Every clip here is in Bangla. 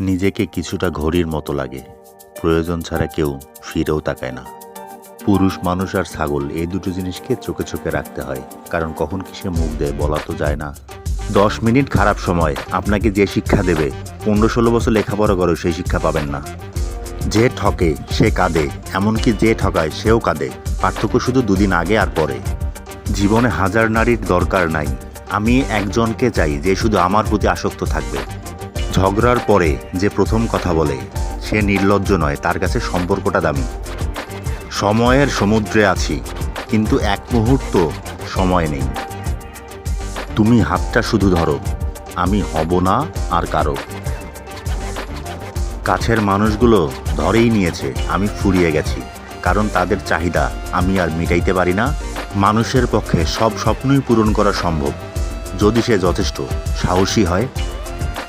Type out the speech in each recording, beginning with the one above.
নিজেকে কিছুটা ঘড়ির মতো লাগে। প্রয়োজন ছাড়া কেউ ফিরেও তাকায় না। পুরুষ মানুষ আর ছাগল, এই দুটো জিনিসকে চোখে চোখে রাখতে হয়, কারণ কখন কিসে মুখ দেয় বলা তো যায় না। দশ মিনিট খারাপ সময়, আপনাকে যে শিক্ষা দেবে, পনেরো ষোলো বছর লেখাপড়া করেও সেই শিক্ষা পাবেন না। যে ঠকে, সে কাঁদে, এমনকি যে ঠকায়, সেও কাঁদে, পার্থক্য শুধু দুদিন আগে আর পরে। জীবনে হাজার নারীর দরকার নাই। আমি একজনকে চাই যে শুধু আমার প্রতি আসক্ত থাকবে। ঝগড়ার পরে যে প্রথম কথা বলে, সে নির্লজ্জ নয়, তার কাছে সম্পর্কটা দামি। সময়ের সমুদ্রে আছি, কিন্তু এক মুহূর্ত সময় নেই। তুমি হাতটা শুধু ধরো, আমি হব না আর কারও। কাছের মানুষগুলো ধরেই নিয়েছে, আমি ফুরিয়ে গেছি, কারণ তাদের চাহিদা আমি আর মিটাইতে পারি না। মানুষের পক্ষে সব স্বপ্নই পূরণ করা সম্ভব। যদি সে যথেষ্ট সাহসী হয়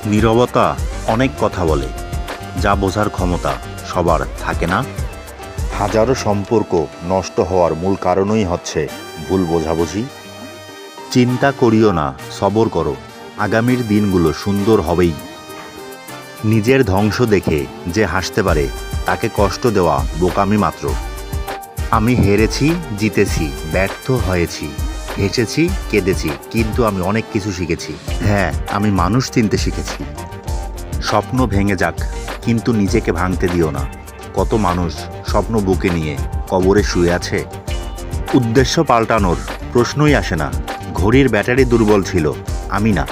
নীরবতা অনেক কথা বলে যা বোঝার ক্ষমতা সবার থাকে না। হাজারো সম্পর্ক নষ্ট হওয়ার মূল কারণই হচ্ছে ভুল বোঝাবুঝি। চিন্তা করিও না সবর করো আগামীর দিনগুলো সুন্দর হবেই। নিজের ধ্বংস দেখে যে হাসতে পারে তাকে কষ্ট দেওয়া বোকামি মাত্র। আমি হেরেছি জিতেছি ব্যর্থ হয়েছি। হেসেছি কেঁদেছি, কিন্তু আমি অনেক কিছু শিখেছি। হ্যাঁ আমি মানুষ চিনতে শিখেছি। স্বপ্ন ভেঙে যাক, কিন্তু নিজেকে ভাঙতে দিও না। কত মানুষ স্বপ্ন বুকে নিয়ে কবরে শুয়ে আছে? উদ্দেশ্য পাল্টানোর প্রশ্নই আসে না। ঘড়ির ব্যাটারি দুর্বল ছিল, আমি না।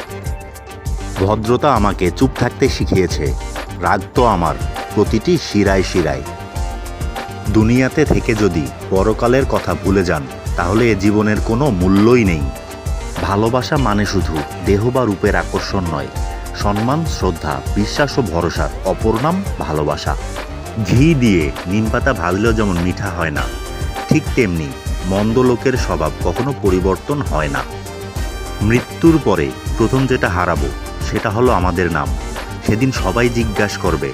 ভদ্রতা আমাকে চুপ থাকতে শিখিয়েছে, রাগ তো আমার, প্রতিটি শিরায় শিরায়। দুনিয়াতে থেকে যদি পরকালের কথা ভুলে যান তাহলে জীবনের কোনো মূল্যই নেই। ভালোবাসা মানে শুধু দেহ বা রূপের আকর্ষণ নয়, সম্মান, শ্রদ্ধা, বিশ্বাস ও ভরসার অপর নাম ভালোবাসা। ঘি দিয়ে নিমপাতা ভাজলেও যেমন মিঠা হয় না, ঠিক তেমনি মন্দ লোকের স্বভাব কখনো পরিবর্তন হয় না। মৃত্যুর পরে প্রথম যেটা হারাবো, সেটা হলো আমাদের নাম। সেদিন সবাই জিজ্ঞাসা করবে,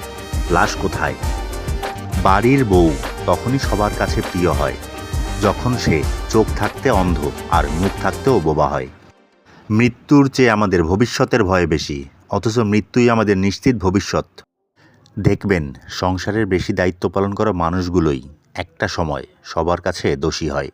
লাশ কোথায়? বাড়ির বউ তখনই সবার কাছে প্রিয় হয়। যখন সে চোখ থাকতে অন্ধ আর মুখ থাকতেও বোবা হয়। মৃত্যুর চেয়ে আমাদের ভবিষ্যতের ভয় বেশি, অথচ মৃত্যুই আমাদের নিশ্চিত ভবিষ্যৎ। দেখবেন, সংসারের বেশি দায়িত্ব পালন করা মানুষগুলোই একটা সময় সবার কাছে দোষী হয়।